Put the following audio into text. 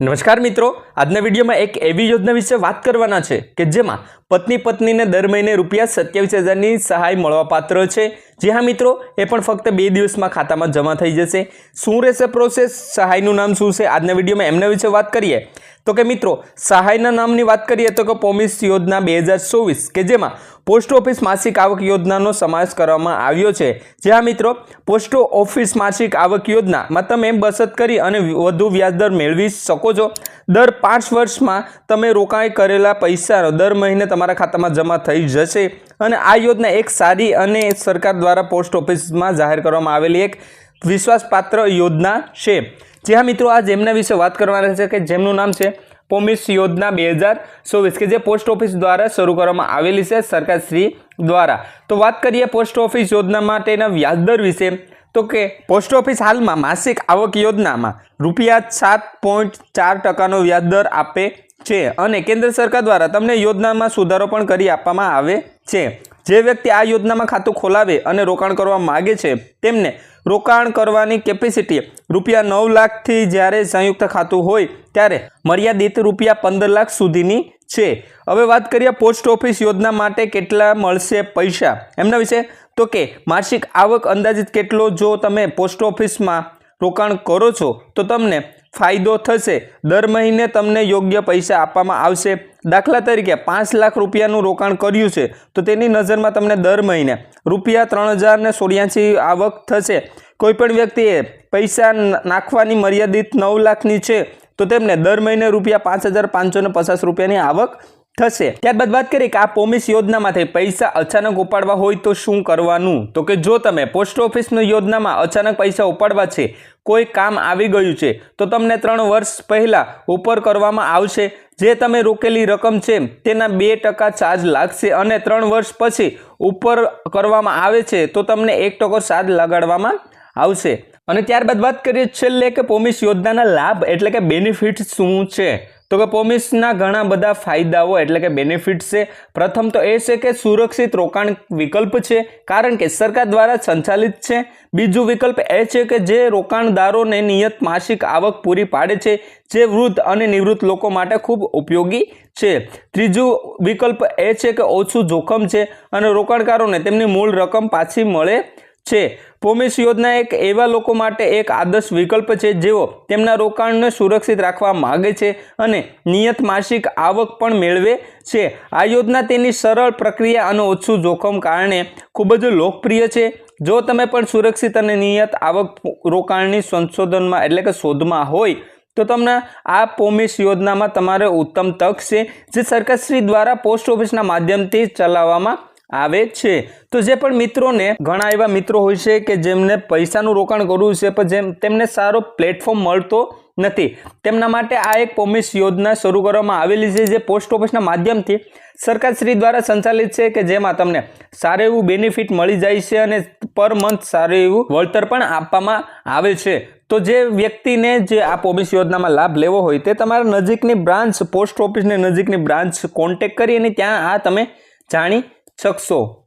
નમસ્કાર મિત્રો, આજના વિડીયોમાં એક એવી યોજના વિશે વાત કરવાના છે કે જેમાં પત્ની પત્નીને દર મહિને રૂપિયા સત્યાવીસ હજારની સહાય મળવાપાત્ર છે. જી હા મિત્રો, એ પણ ફક્ત બે દિવસમાં ખાતામાં જમા થઈ જશે. શું રહેશે પ્રોસેસ સહાયનું નામ શું છે? આજના વિડીયોમાં એમના વિશે વાત કરીએ. તો કે મિત્રો, સહાયના નામની વાત કરીએ તો કે પોમિસ યોજના બે હજાર ચોવીસ, કે જેમાં પોસ્ટ ઓફિસ માસિક આવક યોજનાનો સમાવેશ કરવામાં આવ્યો છે. જ્યાં મિત્રો, પોસ્ટ ઓફિસ માસિક આવક યોજનામાં તમે બચત કરી અને વધુ વ્યાજદર મેળવી શકો છો. દર પાંચ વર્ષમાં તમે રોકાણ કરેલા પૈસાનો દર મહિને તમારા ખાતામાં જમા થઈ જશે અને આ યોજના એક સારી અને સરકાર દ્વારા પોસ્ટ ઓફિસમાં જાહેર કરવામાં આવેલી એક વિશ્વાસપાત્ર યોજના છે. જે હા મિત્રો આ જેમના વિશે વાત કરવાના છે કે જેમનું નામ છે પોમિસ યોજના બે હજાર ચોવીસ, કે જે પોસ્ટ ઓફિસ દ્વારા શરૂ કરવામાં આવેલી છે સરકારશ્રી દ્વારા. તો વાત કરીએ પોસ્ટ ઓફિસ યોજના માટેના વ્યાજદર વિશે. તો કે પોસ્ટ ઓફિસ હાલમાં માસિક આવક યોજનામાં રૂપિયા સાત પોઈન્ટ ચાર ટકાનો વ્યાજદર આપે છે અને કેન્દ્ર સરકાર દ્વારા તમને યોજનામાં સુધારો પણ કરી આપવામાં આવે છે. જે વ્યક્તિ આ યોજનામાં ખાતું ખોલાવે અને રોકાણ કરવા માગે છે, તેમને રોકાણ કરવાની કેપેસિટી રૂપિયા નવ લાખથી જ્યારે સંયુક્ત ખાતું હોય, ત્યારે મર્યાદિત રૂપિયા પંદર લાખ સુધીની છે. હવે વાત કરીએ પોસ્ટ ઓફિસ યોજના માટે કેટલા મળશે પૈસા? એમના વિશે તો કે માસિક આવક અંદાજિત કેટલો? જો તમે પોસ્ટ ઓફિસમાં રોકાણ કરો છો, તો તમને ફાયદો થશે. દર મહિને તમને યોગ્ય પૈસા આપવામાં આવશે. દાખલા તરીકે પાંચ લાખ રૂપિયાનું રોકાણ કર્યું છે, તો તેની નજરમાં તમને દર મહિને રૂપિયા ત્રણ હજાર ને સોળ્યાસી આવક થશે. કોઈપણ વ્યક્તિએ પૈસા નાખવાની મર્યાદિત નવ લાખની છે, તો તેમને દર મહિને રૂપિયા પાંચ હજાર પાંચસો પચાસ રૂપિયાની આવક થશે. ત્યારબાદ વાત કરીએ કે આ પોમિસ યોજનામાંથી પૈસા અચાનક ઉપાડવા હોય તો શું કરવાનું? તો કે જો તમે પોસ્ટ ઓફિસની યોજનામાં અચાનક પૈસા ઉપાડવા છે, કોઈ કામ આવી ગયું છે, તો તમને ત્રણ વર્ષ પહેલાં ઉપર કરવામાં આવશે. જે તમે રોકેલી રકમ છે, તેના બે ટકા ચાર્જ લાગશે અને ત્રણ વર્ષ પછી ઉપર કરવામાં આવે છે, તો તમને એક ટકો ચાર્જ લગાડવામાં આવશે. અને ત્યારબાદ વાત કરીએ છેલ્લે કે પોમિસ યોજનાના લાભ એટલે કે બેનિફિટ શું છે? તો કે પોમિસના ઘણા બધા ફાયદાઓ એટલે કે બેનિફિટ છે. પ્રથમ તો એ છે કે સુરક્ષિત રોકાણ વિકલ્પ છે, કારણ કે સરકાર દ્વારા સંચાલિત છે. બીજું વિકલ્પ એ છે કે જે રોકાણદારોને નિયત માસિક આવક પૂરી પાડે છે, જે વૃદ્ધ અને નિવૃત્ત લોકો માટે ખૂબ ઉપયોગી છે. ત્રીજું વિકલ્પ એ છે કે ઓછું જોખમ છે અને રોકાણકારોને તેમની મૂળ રકમ પાછી મળે છે. પોમિસ યોજના એક એવા લોકો માટે એક આદર્શ વિકલ્પ છે જેઓ તેમના રોકાણને સુરક્ષિત રાખવા માગે છે અને નિયત માસિક આવક પણ મેળવે છે. આ યોજના તેની સરળ પ્રક્રિયા અને ઓછું જોખમ કારણે ખૂબ જ લોકપ્રિય છે. જો તમે પણ સુરક્ષિત અને નિયત આવક રોકાણની સંશોધનમાં એટલે કે શોધમાં હોય, તો તમને આ પોમિસ યોજનામાં તમારે ઉત્તમ તક છે, જે સરકારશ્રી દ્વારા પોસ્ટ ઓફિસના માધ્યમથી ચલાવવામાં આવે છે. તો જે પણ મિત્રોને, ઘણા એવા મિત્રો હોય છે કે જેમને પૈસાનું રોકાણ કરવું છે, પણ જેમ તેમને સારો પ્લેટફોર્મ મળતો નથી. તેમના માટે આ એક પોમિસ યોજના શરૂ કરવામાં આવેલી છે, જે પોસ્ટ ઓફિસના માધ્યમથી સરકારશ્રી દ્વારા સંચાલિત છે, કે જેમાં તમને સારું એવું બેનિફિટ મળી જાય છે અને પર મંથ સારું એવું વળતર પણ આપવામાં આવે છે. તો જે વ્યક્તિને જે આ પોમિસ યોજનામાં લાભ લેવો હોય તે તમારા નજીકની બ્રાન્ચ પોસ્ટ ઓફિસની નજીકની બ્રાન્ચ કોન્ટેક કરી અને ત્યાં આ તમે જાણી શકશો?